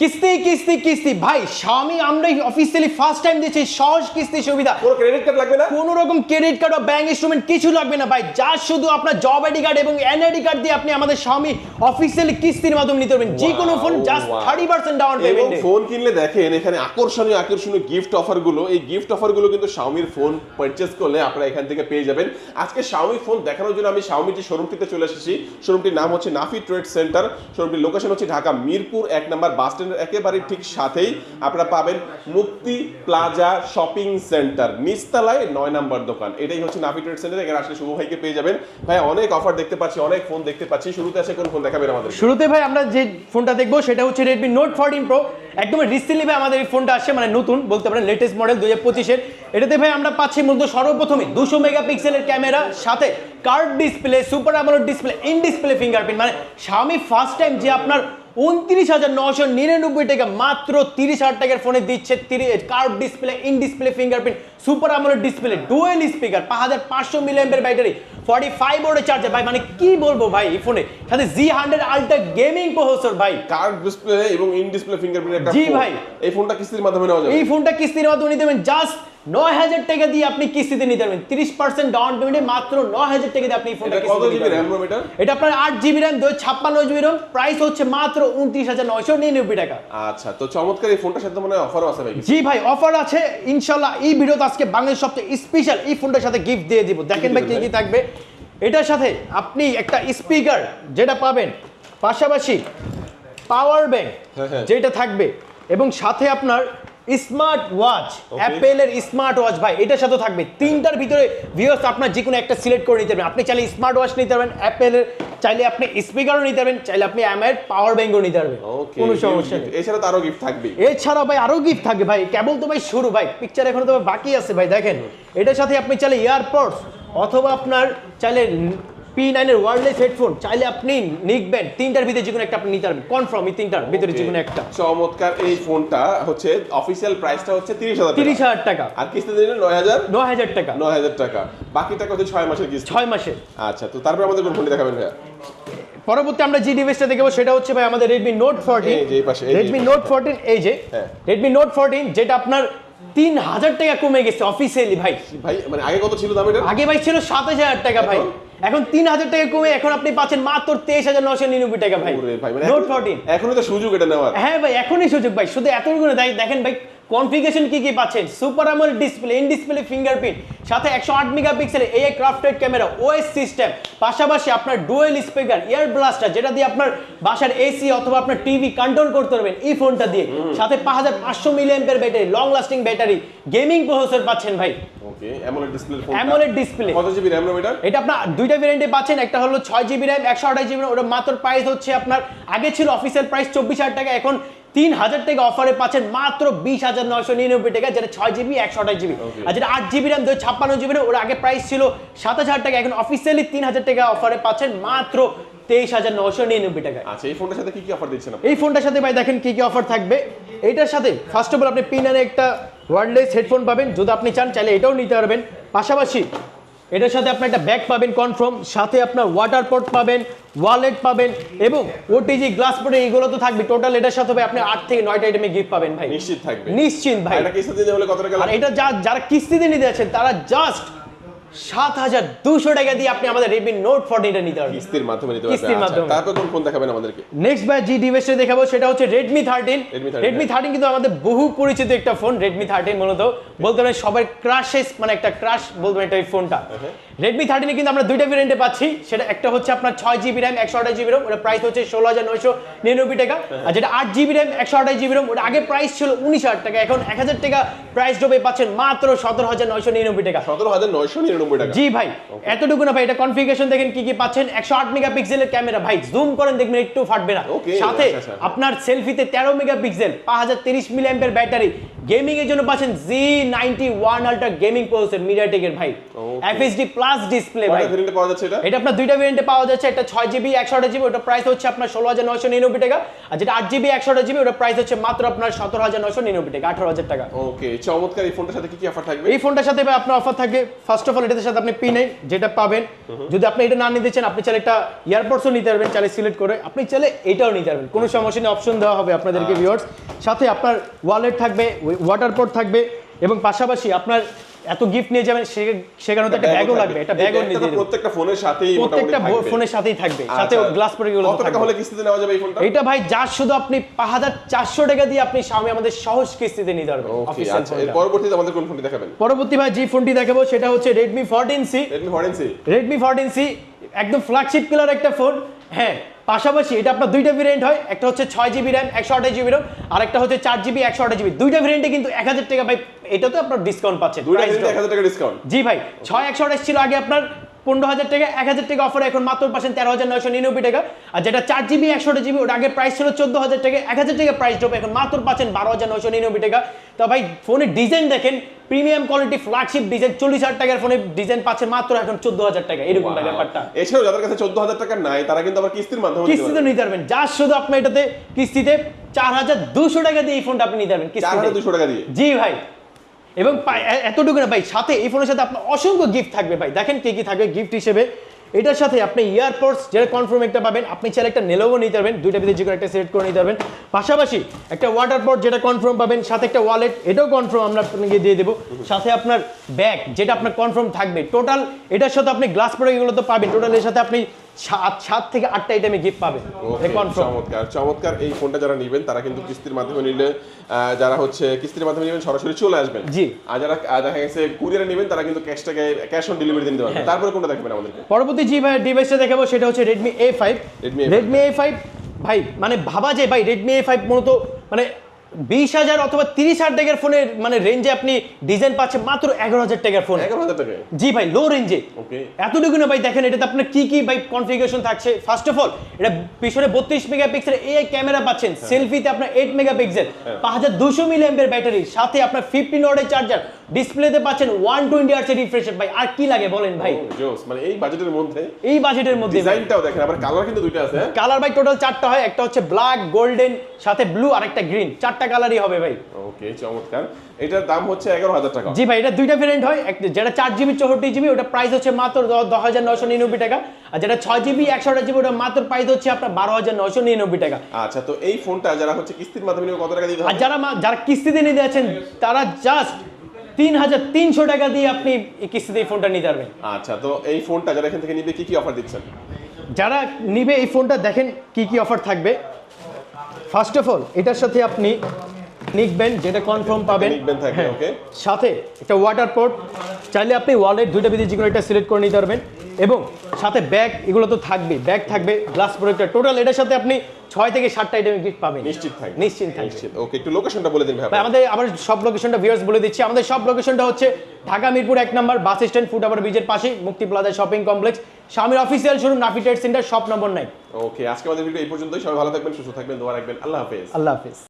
কিস্তি কিস্তি কিস্তি। ভাই স্বামী আমরা অফিসিয়ালি ফার্স্ট টাইম দিয়েছি সহজ কিস্তি সুবিধা। কোনো ক্রেডিট কার্ড লাগবে না? কোনো রকম ক্রেডিট কার্ড বা ব্যাংক ইনস্ট্রুমেন্ট কিছু লাগবে না ভাই। যা শুধু আপনার জব আইডি কার্ড এবং এনআইডি কার্ড দিয়ে আপনি আমাদের স্বামী অফিসিয়ালি কিস্তির মাধ্যমে নিতে পারবেন। যে কোনো phone just. Thirty percent down এবং ফোন কিনলে দেখেন এখানে আকর্ষণীয় আকর্ষণীয় গিফট অফারগুলো। এই গিফট অফারগুলো কিন্তু শাওমির ফোন পারচেজ করলে আপনারা এখান থেকে পেয়ে যাবেন। আজকে শাওমি ফোন দেখানোর জন্য আমি শাওমি যে শোরুমটিতে চলে এসেছি শোরুমটির নাম হচ্ছে নাফি ট্রেড সেন্টার। শোরুমটির লোকেশন হচ্ছে ঢাকা মিরপুর এক নম্বর বাস স্ট্যান্ডের একেবারে ঠিক সাথেই আপনারা পাবেন মুক্তি প্লাজা শপিং সেন্টার, নিচতলায় নয় নম্বর দোকান। এটাই হচ্ছে নাফি ট্রেড সেন্টার, এখানে আসলে শুভ ভাইকে পেয়ে যাবেন। ভাই, অনেক অফার দেখতে পাচ্ছি, অনেক ফোন দেখতে পাচ্ছি। শুরুতে আছে কোন ফোন দেখাবেন আমাদের? শুরুতে ভাই, আমরা যে ফোনটা দেখব, সেটা হচ্ছে রেডমি নোট ফোরটিন প্রো একদম রিসেন্টলি ভাই, আমাদের এই ফোনটা আসছে মানে নতুন, বলতে পারেন লেটেস্ট মডেল দুই হাজার পঁচিশের। এটাতে ভাই, আমরা পাচ্ছি মূলত সর্বপ্রথমে দুশো মেগাপিক্সেলের ক্যামেরা, সাথে curved display super AMOLED display in display fingerprint মানে স্বামী ফার্স্ট টাইম যে আপনার উনত্রিশ হাজার নশো নিরানব্বই টাকা মাত্র তিরিশ হাজার টাকার ফোনে দিচ্ছে curve display in display fingerprint super AMOLED display dual speaker পাঁচ হাজার পাঁচশো মিলিয়ামের ব্যাটারি ফর্টি ফাইভ ওয়ার্ডের চার্জার ভাই মানে কি বলব ভাই এই ফোনে? সাথে G hundred ultra gaming processor ভাই। কার্ড ডিসপ্লে এবং ইন ডিসপ্লে ফিঙ্গারপ্রিন্ট জি ভাই। এই ফোনটা কিস্তির মাধ্যমে নেওয়া যাবে? এই ফোনটা কিস্তির মাধ্যমে নিতে জাস্ট নয় হাজার টাকা দিয়ে আপনি কিস্তিতে নিতে পারবেন। তিরিশ পার্সেন্ট ডাউন পেমেন্টে মাত্র নয় হাজার টাকা দিয়ে আপনি ফোনটা এটা আপনার আট জিবি র্যাম দুই ছাপ্পান্ন জিবি র্যাম প্রাইস হচ্ছে মাত্র উনত্রিশ হাজার নয়শো নিরানব্বই টাকা। আচ্ছা তো চমৎকার এই ফোনটার সাথে মনে অফারও আছে ভাই। জি ভাই অফার আছে। ইনশাল্লাহ এই ভিডিওতে আজকে বাংলাদেশ সবচেয়ে স্পেশাল এই ফোনটার সাথে গিফট দিয়ে দিব। দেখেন ভাই কি কি থাকবে। এটার সাথে আপনি একটা স্পিকার যেটা পাবেন পাশাপাশি পাওয়ার ব্যাংক হ্যাঁ। যেটা থাকবে। এবং সাথে আপনার স্মার্ট ওয়াচ অ্যাপেলের স্মার্ট ওয়াচ ভাই এটার সাথে থাকবে। তিনটার ভিতরে ভিউয়ার্স আপনার যে কোনো একটা সিলেক্ট করে নিতে পারবেন। আপনি চাইলে স্মার্ট ওয়াচ নিতে পারবেন অ্যাপেলের চাইলে আপনি স্পিকারও নিতে পারবেন চাইলে আপনি এমআইয়ের পাওয়ার ব্যাংকও নিতে পারবেন। কোনো সমস্যা নেই। এছাড়া তো আরও গিফট থাকবে এছাড়া ভাই আরও গিফট থাকবে ভাই। কেবল তো ভাই শুরু ভাই পিকচার এখনও তো বাকি আছে ভাই দেখেন। এটার সাথে আপনি চাইলে এয়ারপডস অথবা আপনার চাইলে পি নাইনের ওয়ারলেস হেডফোন চাইলে আপনি নিকবেন তিনটার ভিতরে যে কোনো একটা আপনি নিতে পারবেন। কনফার্ম এই তিনটার ভিতরে যে কোনো একটা। চমৎকার। এই ফোনটা হচ্ছে অফিসিয়াল প্রাইসটা হচ্ছে তিরিশ হাজার তিরিশ হাজার টাকা। আর কিস্তি দিলে নয় হাজার? নয় হাজার টাকা। নয় হাজার টাকা। বাকি টাকা হচ্ছে ছয় মাসের কিস্তি। ছয় মাসে আচ্ছা তো তারপরে আমাদের কোন ফোনটি দেখাবেন ভাইয়া? পরবর্তী আমরা যে ডিভাইসটা দেখব সেটা হচ্ছে ভাই আমাদের Redmi note fourteen Redmi note fourteen এই যে। রেডমি নোট ফোরটিন যেটা আপনার তিন হাজার টাকা কমে গেছে অফিসিয়ালি ভাই। ভাই মানে আগে কত ছিল দাম এটা? আগে ভাই ছিল সাতাশ হাজার টাকা ভাই। এখন? তিন হাজার টাকা কমে এখন আপনি পাচ্ছেন মাত্র তেইশ হাজার নশো নিরানব্বই টাকা ভাই। মানে নোট এখন- ফোরটিন এখনই তো সুযোগ এটা নেওয়ার। হ্যাঁ ভাই এখনই সুযোগ ভাই। শুধু এতটুকু দেখ- দেখেন ভাই কনফিগারেশন কি কি পাচ্ছেন? সুপার আমল ডিসপ্লে ইন ডিসপ্লে ফিঙ্গারপ্রিন্ট সাথে একশো আট মেগাপিক্সেলের a crafted camera OS system পাশাপাশি আপনার ডুয়েল স্পিকার এয়ার ব্লাস্টার যেটা দিয়ে আপনার বাসার এসি অথবা আপনার টিভি কন্ট্রোল করতে পারবেন এই ফোনটা দিয়ে। সাথে পাঁচ হাজার পাঁচশো মিলিয়ামের battery long lasting battery gaming processor পাচ্ছেন ভাই। Okay AMOLED display phone AMOLED display কত জিবি র্যাম এটা এটা আপনার দুইটা ভেরিয়েন্টে পাচ্ছেন একটা হলো ছয় জিবি র্যাম একশো আঠাশ জিবি ওটা মাত্র প্রাইস হচ্ছে আপনার আগে ছিল অফিসিয়াল প্রাইস চব্বিশ হাজার টাকা এখন তিন হাজার টাকা অফারে পাচ্ছেন মাত্র বিশ হাজার নয়শো নিরানব্বই টাকা যেটা ছয় জিবি একশো আঠাশ জিবি আর যেটা আট জিবি র্যাম দুই ছাপ্পান্ন জিবি ওর আগে প্রাইস ছিল সাতাশ হাজার টাকা এখন অফিসিয়ালি তিন হাজার টাকা অফারে পাচ্ছেন মাত্র তেইশ হাজার নশো নিরানব্বই টাকায়। আচ্ছা এই ফোনটার সাথে কি কি অফার দিচ্ছেন এই ফোনটার সাথে ভাই দেখেন কি কি অফার থাকবে। এইটার সাথে ফার্স্ট অফ অল আপনি পিনারে একটা ওয়ারলেস হেডফোন পাবেন। যদি আপনি চান চাইলে এটাও নিতে পারবেন। পাশাপাশি এটার সাথে আপনার একটা ব্যাগ পাবেন কনফার্ম সাথে আপনার ওয়াটার পট পাবেন ওয়ালেট পাবেন এবং ওটিজি গ্লাস পটে এগুলো তো থাকবে। টোটাল এটার সাথে ভাই আপনি আট থেকে নয়টা আইটেমে গিফট পাবেন ভাই। নিশ্চিত থাকবে। নিশ্চিত ভাই। এটা কিস্তিতে হলে কত টাকা আর এটা যারা কিস্তিতে নিতে আছেন তারা জাস্ট সাত হাজার দুশো টাকা দিয়ে আপনি আমাদের রেডমি নোট ফোরটিনটা নিতে পারবেন। কিস্তির মাধ্যমে নিতে কিস্তির আচ্ছা মাধ্যমে। তারপর কোন ফোন দেখাবেন আমাদেরকে? নেক্সট ভাই জি ডিভাইসটা দেখাবো সেটা হচ্ছে Redmi thirteen Redmi 13, Redmi thirteen কিন্তু আমাদের বহু পরিচিত একটা ফোন রেডমি থার্টিন মূলত। বলতে পারেন সবার ক্রাশেস মানে একটা ক্রাশ বলতে পারেন এটা এই ফোনটা। রেডমি থার্টিনে কিন্তু আমরা দুইটা ভেরিয়েন্টে পাচ্ছি। সেটা একটা হচ্ছে আপনার ছয় জিবি র্যাম একশো আঠাশ জিবি র্যাম ওটা প্রাইস হচ্ছে ষোলো হাজার নয়শো নিরানব্বই টাকা। আর যেটা আট জিবি র্যাম একশো আঠাশ জিবি র্যাম ওটা আগে প্রাইস ছিল উনিশ হাজার টাকা এখন এক হাজার টাকা প্রাইস ডোবে পাচ্ছেন মাত্র সতেরো হাজার নয়শো নিরানব্বই টাকা। সতেরো হাজার নয়শো নিরানব্বই টাকা। জি ভাই এতটুকু না ভাই এটা কনফিগারেশন দেখেন কি কি পাচ্ছেন? একশো আট মেগা মেগাপিক্সেলের ক্যামেরা ভাই জুম করেন দেখবেন একটু ফাটবে না। Okay, সাথে আচ্ছা, আচ্ছা। আপনার সেলফিতে তেরো মেগাপিক্সেল পাঁচ হাজার তিরিশ মিলিয়ামের ব্যাটারি গেমিং এর জন্য পাচ্ছেন G ninety one ultra gaming processor মিডিয়াটেকের ভাই। এফএসডি প্লাস ডিসপ্লে ভাই? ভেরিয়েন্টে পাওয়া যাচ্ছে এটা? এটা আপনার দুইটা ভেরিয়েন্টে পাওয়া যাচ্ছে। একটা ছয় জিবি একশো আঠাশ জিবি ওটা প্রাইস হচ্ছে আপনার ষোলো হাজার নয়শো নিরানব্বই টাকা। আর যেটা আট জিবি একশো আঠাশ জিবি ওটা প্রাইস হচ্ছে মাত্র আপনার সতেরো হাজার নয়শো নিরানব্বই টাকা আঠারো হাজার টাকা। ওকে চমৎকার। এই ফোনটার সাথে কি কি অফার থাকবে? এই ফোনটার সাথে ভাই আপনার অফার থাকবে। ফার্স্ট অফ অল এটার সাথে আপনি পি নেই যেটা পাবেন যদি আপনি এটা না নিতে চান আপনি চাইলে একটা ইয়ারপডসও নিতে পারবেন চাইলে সিলেক্ট করে। আপনি চাইলে এটাও নিতে পারবেন। কোনো সমস্যা নেই অপশন দেওয়া হবে আপনাদেরকে আচ্ছা। ভিউয়ার্স সাথে আপনার ওয়ালেট থাকবে ওয়াটার থাকবে এবং পাশাপাশি আপনার এত গিফট নিয়ে যাবেন সে- সেখানে তো একটা ব্যাগও লাগবে একটা ব্যাগও নিয়ে দেবো। প্রত্যেকটা ফোনের সাথেই প্রত্যেকটা ফোনের সাথেই থাকবে। সাথে আচ্ছা। গ্লাস পরে গেলে কত টাকা হলে কিস্তিতে নেওয়া যাবে এই ফোনটা এটা ভাই যা শুধু আপনি পাঁচ হাজার চারশো টাকা দিয়ে আপনি স্বামী আমাদের সহজ কিস্তিতে নিতে পারবেন ওকে আচ্ছা এর পরবর্তীতে আমাদের কোন ফোনটি দেখাবেন? পরবর্তী ভাই যে ফোনটি দেখাবো সেটা হচ্ছে C Redmi fourteen Redmi fourteen C একদম ফ্ল্যাগশিপ কিলার একটা ফোন হ্যাঁ পাশাপাশি এটা আপনার দুইটা ভেরিয়েন্ট হয় একটা হচ্ছে ছয় জিবি র্যাম একশো আঠাশ জিবি র্যাম আর একটা হচ্ছে চার জিবি একশো আঠাশ জিবি দুইটা ভেরিয়েন্টে কিন্তু এক হাজার টাকা ভাই এটা তো আপনার ডিসকাউন্ট পাচ্ছেন টাকা ডিসকাউন্ট জি ভাই ছয় একশো আঠাশ ছিল আগে আপনার পনেরো হাজার টাকা এক হাজার টাকা অফার এখন মাত্র পাচ্ছেন তেরো হাজার নয়শো নিরানব্বই টাকা। আর যেটা চার জিবি একশো জিবি ওটা আগে প্রাইস ছিল চোদ্দ হাজার টাকা এক হাজার টাকা প্রাইস ড্রপ এখন মাত্র পাচ্ছেন বারো হাজার নয়শো নিরানব্বই টাকা। তো ভাই ফোনের ডিজাইন দেখেন প্রিমিয়াম কোয়ালিটি ফ্ল্যাগশিপ ডিজাইন চল্লিশ হাজার টাকার ফোনে ডিজাইন পাচ্ছে মাত্র এখন চোদ্দ হাজার টাকা। এরকম. ব্যাপারটা। এছাড়াও যাদের কাছে চোদ্দ হাজার টাকা নাই তারা কিন্তু আবার কিস্তির মাধ্যমে কিস্তিতে। নিতে পারবেন। যা শুধু আপনি এটাতে কিস্তিতে চার হাজার দুশো টাকা দিয়ে এই ফোনটা আপনি নিতে পারবেন চার কিস্তিতে হাজার দুশো টাকা দিয়ে। জি ভাই। এবং এতটুকু না ভাই সাথে এই ফোনের সাথে আপনার অসংখ্য গিফট থাকবে ভাই। দেখেন কি কি থাকবে গিফট হিসেবে। এটার সাথে আপনি ইয়ারপোর্টস যেটা কনফার্ম একটা পাবেন, আপনি চাইলে একটা নেলোভো নিতে পারবেন, দুইটা ভিতরে যে একটা সিলেক্ট করে নিতে পারবেন। পাশাপাশি একটা ওয়াটার পট যেটা কনফার্ম পাবেন, সাথে একটা ওয়ালেট এটাও কনফার্ম আমরা আপনাকে দিয়ে দেবো। সাথে আপনার ব্যাগ যেটা আপনার কনফার্ম থাকবে। টোটাল এটার সাথে আপনি গ্লাস প্রোডাক্ট এগুলো তো পাবেন। টোটাল এর সাথে আপনি সাত সাত থেকে আটটা আইটেমে গিফট কনফার্ম চমৎকার চমৎকার এই ফোনটা যারা নেবেন তারা কিন্তু কিস্তির মাধ্যমে নিলে যারা হচ্ছে কিস্তির মাধ্যমে নেবেন সরাসরি চলে আসবেন। জি। আর যারা দেখা গেছে কুরিয়ারে নেবেন তারা কিন্তু ক্যাশ টাকা ক্যাশ অন ডেলিভারি হ্যাঁ। পারবেন। তারপরে কোনটা দেখবেন আমাদেরকে? পরবর্তী যে ভাই ডিভাইসটা দেখাবো সেটা হচ্ছে Redmi A five Redmi A5 Redmi A five ভাই মানে ভাবা যায় ভাই রেডমি এ ফাইভ মূলত মানে বিশ হাজার অথবা তিরিশ হাজার টাকার ফোনের মানে রেঞ্জে আপনি ডিজাইন পাচ্ছেন মাত্র এগারো হাজার টাকার ফোন এগারো হাজার টাকা জি ভাই লো রেঞ্জে এতটুকু না ভাই দেখেন এটাতে আপনার কি কি ভাই কনফিগারেশন থাকছে? ফার্স্ট অফ অল এটা পিছনে বত্রিশ মেগাপিক্সেল এ ক্যামেরা পাচ্ছেন। সেলফিতে আপনার এইট মেগাপিক্সেল পাঁচ হাজার দুশো মিলি ব্যাটারি সাথে আপনার ফিফটিন ওয়ার্ডের চার্জার ডিসপ্লেতে পাচ্ছেন ওয়ান টোয়েন্টি আর্সের রিফ্রেশ ভাই আর কি লাগে বলেন ভাই? জোস মানে এই বাজেটের মধ্যে এই বাজেটের মধ্যে ডিজাইনটাও দেখেন আবার কালার কিন্তু দুইটা আছে হ্যাঁ? কালার ভাই টোটাল চারটা হয় একটা হচ্ছে ব্ল্যাক গোল্ডেন সাথে ব্লু আর একটা গ্রিন চারটা কালারই হবে ভাই। ওকে চমৎকার। এটার দাম হচ্ছে এগারো হাজার টাকা। জি ভাই এটা দুইটা ভেরিয়েন্ট হয়। যেটা চার জিবি চৌষট্টি জিবি ওটা প্রাইস হচ্ছে মাত্র দ- দশ হাজার নয়শো নিরানব্বই টাকা। আর যেটা ছয় জিবি একশো আঠাশ জিবি ওটা মাত্র প্রাইস হচ্ছে আপনার বারো হাজার নয়শো নিরানব্বই টাকা। আচ্ছা তো এই ফোনটা যারা হচ্ছে কিস্তির মাধ্যমে কত টাকা দিতে আর যারা যারা কিস্তিতে নিতে যাচ্ছেন তারা জাস্ট তিন হাজার তিনশো টাকা দিয়ে আপনি কিস্তিতে এই ফোনটা নিতে পারবেন। আচ্ছা তো এই ফোনটা যারা এখান থেকে নিবে কি কি অফার দিচ্ছেন? যারা নিবে এই ফোনটা দেখেন কি কি অফার থাকবে। ফার্স্ট অফ অল এটার সাথে আপনি নিকবেন যেটা কনফার্ম পাবেন। থাকবে, হ্যাঁ। সাথে একটা ওয়াটার পোর্ট চাইলে আপনি ওয়ালেট দুইটা ভিতরে যে কোনো একটা সিলেক্ট করে নিতে পারবেন। এবং সাথে ব্যাগ এগুলো তো থাকবে ব্যাগ থাকবে গ্লাস প্রোডাক্টটা টোটাল এটার সাথে আপনি ছয় থেকে সাতটা আইটেম গিফট পাবেন। নিশ্চিত থাকবে। নিশ্চিত নিশ্চিত। ওকে একটু লোকেশনটা বলে দিন ভাই ভাই আমাদের আবার সব লোকেশনটা ভিউয়ার্স বলে দিচ্ছি। আমাদের সব লোকেশনটা হচ্ছে ঢাকা মিরপুর এক number bus stand foot over ব্রিজের পাশে মুক্তি প্লাজা শপিং কমপ্লেক্স স্বামীর official showroom Nafi trade center shop number নাই ওকে আজকে আমাদের ভিডিও এই পর্যন্তই। সবাই ভালো থাকবেন সুস্থ থাকবেন দোয়া রাখবেন। আল্লাহ হাফেজ। আল্লাহ হাফিজ।